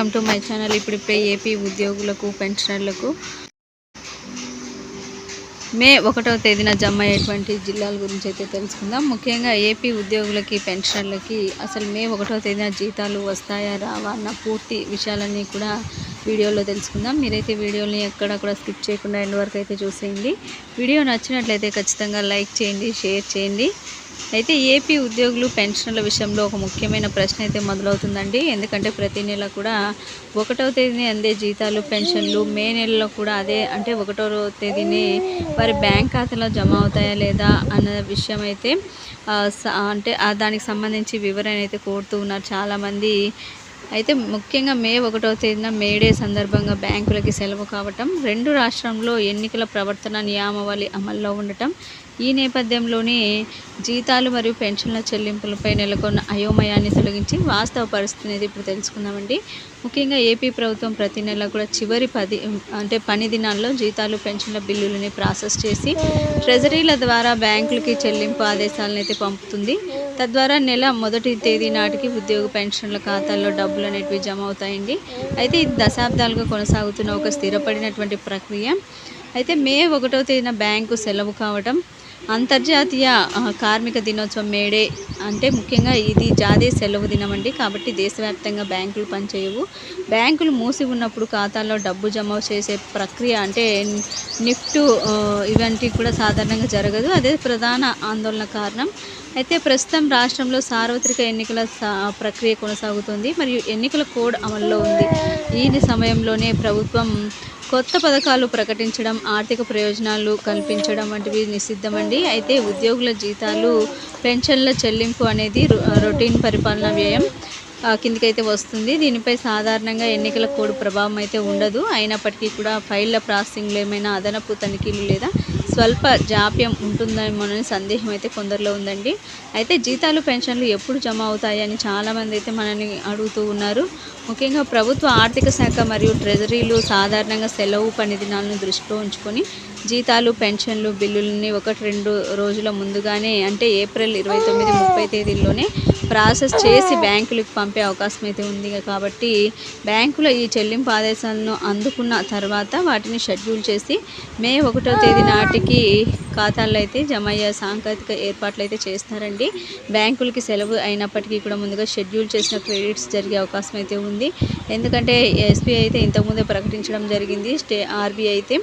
Welcome to my channel. ఇప్పుడిప్పుడే AP ఉద్యోగులకు పెన్షనర్లకు మే ఒకటవ తేదీన జమ అయ్యేటువంటి జిల్లాల గురించి అయితే తెలుసుకుందాం. ముఖ్యంగా ఏపీ ఉద్యోగులకి పెన్షనర్లకి అసలు మే ఒకటవ తేదీన జీతాలు వస్తాయా రావా అన్న పూర్తి విషయాలన్నీ కూడా వీడియోలో తెలుసుకుందాం. మీరైతే వీడియోని ఎక్కడ కూడా స్కిప్ చేయకుండా ఎండ్ వరకు అయితే చూసేయండి. వీడియో నచ్చినట్లయితే ఖచ్చితంగా లైక్ చేయండి షేర్ చేయండి. అయితే ఏపీ ఉద్యోగులు పెన్షన్ల విషయంలో ఒక ముఖ్యమైన ప్రశ్న అయితే మొదలవుతుందండి. ఎందుకంటే ప్రతి నెల కూడా ఒకటవ తేదీని అందే జీతాలు పెన్షన్లు. మే నెలలో కూడా అదే అంటే ఒకటో తేదీని వారి బ్యాంక్ ఖాతాలో జమ అవుతాయా లేదా అన్న విషయం అయితే స- అంటే దానికి సంబంధించి వివరణ అయితే కోరుతూ ఉన్నారు చాలామంది. అయితే ముఖ్యంగా మే ఒకటవ తేదీన మేడే సందర్భంగా బ్యాంకులకి సెలవు కావటం రెండు రాష్ట్రంలో ఎన్నికల ప్రవర్తన నియామవళి అమల్లో ఉండటం ఈ నేపథ్యంలోనే జీతాలు మరియు పెన్షన్ల చెల్లింపులపై నెలకొన్న అయోమయాన్ని తొలగించి వాస్తవ పరిస్థితిని అనేది ఇప్పుడు తెలుసుకుందామండి. ముఖ్యంగా ఏపీ ప్రభుత్వం ప్రతి నెల కూడా చివరి పది అంటే పని దినాల్లో జీతాలు పెన్షన్ల బిల్లులని ప్రాసెస్ చేసి ట్రెజరీల ద్వారా బ్యాంకులకి చెల్లింపు ఆదేశాలను అయితే పంపుతుంది. తద్వారా నెల మొదటి తేదీ నాటికి ఉద్యోగ పెన్షన్ల ఖాతాల్లో డబ్బులు అనేటివి జమ అవుతాయండి. అయితే ఇది దశాబ్దాలుగా కొనసాగుతున్న ఒక స్థిరపడినటువంటి ప్రక్రియ. అయితే మే ఒకటో తేదీన బ్యాంకు సెలవు కావటం అంతర్జాతీయ కార్మిక దినోత్సవం మేడే. అంటే ముఖ్యంగా ఇది జాతీయ సెలవు దినం అండి కాబట్టి దేశవ్యాప్తంగా బ్యాంకులు పనిచేయవు. బ్యాంకులు మూసి ఉన్నప్పుడు ఖాతాల్లో డబ్బు జమ చేసే ప్రక్రియ అంటే నిఫ్ట్ ఇవంటివి కూడా సాధారణంగా జరగదు. అదే ప్రధాన ఆందోళన కారణం అయితే ప్రస్తుతం రాష్ట్రంలో సార్వత్రిక ఎన్నికల సా- ప్రక్రియ కొనసాగుతుంది. మరియు ఎన్నికల కోడ్ అమల్లో ఉంది. ఈ సమయంలోనే ప్రభుత్వం కొత్త పథకాలు ప్రకటించడం ఆర్థిక ప్రయోజనాలు కల్పించడం వంటివి నిషిద్ధమండి. అయితే ఉద్యోగుల జీతాలు పెన్షన్ల చెల్లింపు అనేది రొటీన్ పరిపాలన వ్యయం కిందికైతే వస్తుంది. దీనిపై సాధారణంగా ఎన్నికల కోడ్ ప్రభావం అయితే ఉండదు. అయినప్పటికీ కూడా ఫైళ్ళ ప్రాసెసింగ్లో ఏమైనా అదనపు తనిఖీలు లేదా స్వల్ప జాప్యం ఉంటుందేమోనని సందేహం అయితే కొందరిలో ఉందండి. అయితే జీతాలు పెన్షన్లు ఎప్పుడు జమ అవుతాయని చాలామంది అయితే మనల్ని అడుగుతూ ఉన్నారు. ముఖ్యంగా ప్రభుత్వ ఆర్థిక శాఖ మరియు ట్రెజరీలు సాధారణంగా సెలవు పని దినాలను దృష్టిలో ఉంచుకొని జీతాలు పెన్షన్లు బిల్లులని ఒకటి రెండు రోజుల ముందుగానే అంటే ఏప్రిల్ ఇరవై తొమ్మిది ముప్పై తేదీల్లోనే ప్రాసెస్ చేసి బ్యాంకులకు పంపే అవకాశం అయితే ఉంది. కాబట్టి బ్యాంకుల ఈ చెల్లింపు ఆదేశాలను అందుకున్న తర్వాత వాటిని షెడ్యూల్ చేసి మే ఒకటో తేదీ నాటికి ఖాతాల్లో అయితే జమ అయ్యే సాంకేతిక ఏర్పాట్లు అయితే చేస్తారండి. బ్యాంకులకి సెలవు అయినప్పటికీ కూడా ముందుగా షెడ్యూల్ చేసిన క్రెడిట్స్ జరిగే అవకాశం అయితే ఉంది. ఎందుకంటే ఎస్బీఐ అయితే ఇంతకుముందే ప్రకటించడం జరిగింది. స్టే ఆర్బీఐ అయితే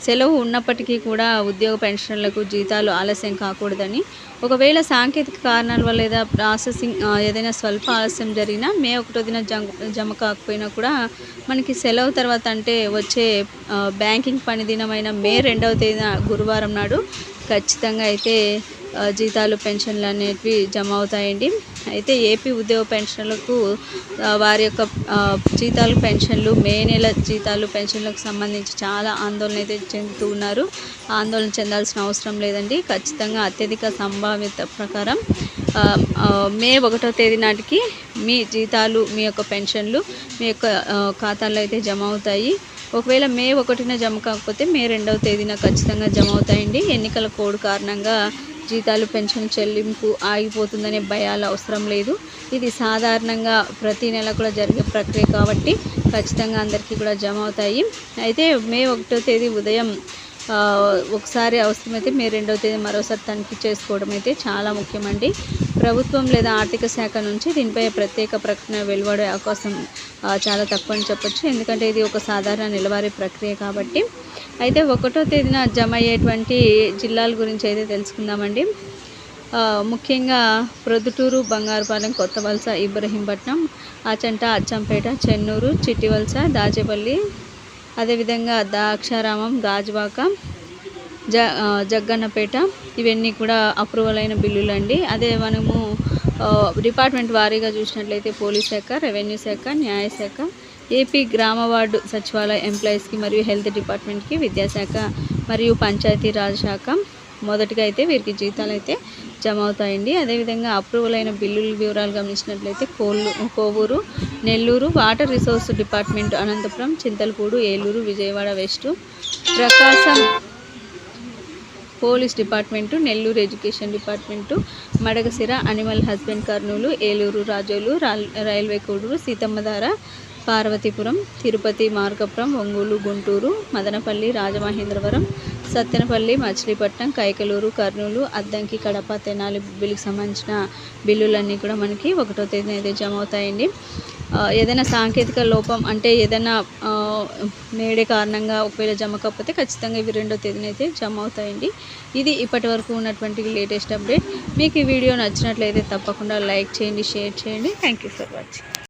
సెలవు ఉన్నప్పటికీ కూడా ఉద్యోగ పెన్షన్లకు జీతాలు ఆలస్యం కాకూడదని. ఒకవేళ సాంకేతిక కారణాల వల్ల లేదా ప్రాసెసింగ్ ఏదైనా స్వల్ప ఆలస్యం జరిగినా మే ఒకటో దిన జమ కాకపోయినా కూడా మనకి సెలవు తర్వాత అంటే వచ్చే బ్యాంకింగ్ పని దినమైన మే రెండవ తేదీన గురువారం నాడు ఖచ్చితంగా అయితే జీతాలు పెన్షన్లు అనేటివి జమ అవుతాయండి. అయితే ఏపీ ఉద్యోగ పెన్షన్లకు వారి యొక్క జీతాలు పెన్షన్లు మే నెల జీతాలు పెన్షన్లకు సంబంధించి చాలా ఆందోళన అయితే చెందుతూ ఉన్నారు. ఆందోళన చెందాల్సిన అవసరం లేదండి. ఖచ్చితంగా అత్యధిక సంభావ్యత ప్రకారం మే ఒకటో తేదీ నాటికి మీ జీతాలు మీ యొక్క పెన్షన్లు మీ యొక్క ఖాతాల్లో అయితే జమ అవుతాయి. ఒకవేళ మే ఒకటిన జమ కాకపోతే మే రెండవ తేదీన ఖచ్చితంగా జమ అవుతాయండి. ఎన్నికల కోడ్ కారణంగా జీతాలు పెన్షన్ చెల్లింపు ఆగిపోతుందనే భయాలు అవసరం లేదు. ఇది సాధారణంగా ప్రతి నెల కూడా జరిగే ప్రక్రియ కాబట్టి ఖచ్చితంగా అందరికీ కూడా జమ అవుతాయి. అయితే మే ఒకటో తేదీ ఉదయం ఒకసారి అవసరమైతే మే రెండవ తేదీ మరోసారి తనిఖీ చేసుకోవడం అయితే చాలా ముఖ్యమండి. ప్రభుత్వం లేదా ఆర్థిక శాఖ నుంచి దీనిపై ప్రత్యేక ప్రకటన వెలువడే అవకాశం చాలా తక్కువ అని చెప్పొచ్చు. ఎందుకంటే ఇది ఒక సాధారణ నెలవారీ ప్రక్రియ కాబట్టి. అయితే ఒకటో తేదీన జమ అయ్యేటువంటి జిల్లాల గురించి అయితే తెలుసుకుందామండి. ముఖ్యంగా ప్రొద్దుటూరు బంగారుపాలెం కొత్త వలస ఇబ్రహీంపట్నం ఆచంట అచ్చంపేట చెన్నూరు చిట్టివలస దాచేపల్లి అదేవిధంగా దాక్షారామం గాజువాక జ జగ్గన్నపేట. ఇవన్నీ కూడా అప్రూవల్ అయిన బిల్లులు అండి అదే మనము డిపార్ట్మెంట్ వారీగా చూసినట్లయితే పోలీస్ శాఖ రెవెన్యూ శాఖ న్యాయశాఖ ఏపీ గ్రామ వార్డు సచివాలయ ఎంప్లాయీస్కి మరియు హెల్త్ డిపార్ట్మెంట్కి విద్యాశాఖ మరియు పంచాయతీ రాజ్ శాఖ మొదటిగా అయితే వీరికి జీతాలు అయితే జమ అవుతాయండి అదేవిధంగా అప్రూవల్ అయిన బిల్లుల వివరాలు గమనించినట్లయితే కోళ్ళు Kovur Nellore water resource department Anantapur Chintalapudi Eluru Vijayawada west Prakasam police department Nellore education department Madakasira animal husbandry Kurnool Eluru Razole రాల్- railway Koduru Seethammadhara Parvathipuram Tirupati Markapuram Ongole Guntur Madanapalle Rajamahendravaram Sattenapalli Machilipatnam Kaikaluru Kurnool Addanki Kadapa Tenali బిల్లుకి సంబంధించిన బిల్లులన్నీ కూడా మనకి ఒకటో తేదీన అయితే జమ అవుతాయండి. ఏదైనా సాంకేతిక లోపం అంటే ఏదైనా ఆ, మేడే కారణంగా ఒకవేళ జమ కాకపోతే ఖచ్చితంగా ఇవి రెండో తేదీన అయితే జమ అవుతాయండి. ఇది ఇప్పటి వరకు ఉన్నటువంటి లేటెస్ట్ అప్డేట్. మీకు ఈ వీడియో నచ్చినట్లయితే తప్పకుండా లైక్ చేయండి షేర్ చేయండి. Thank you for watching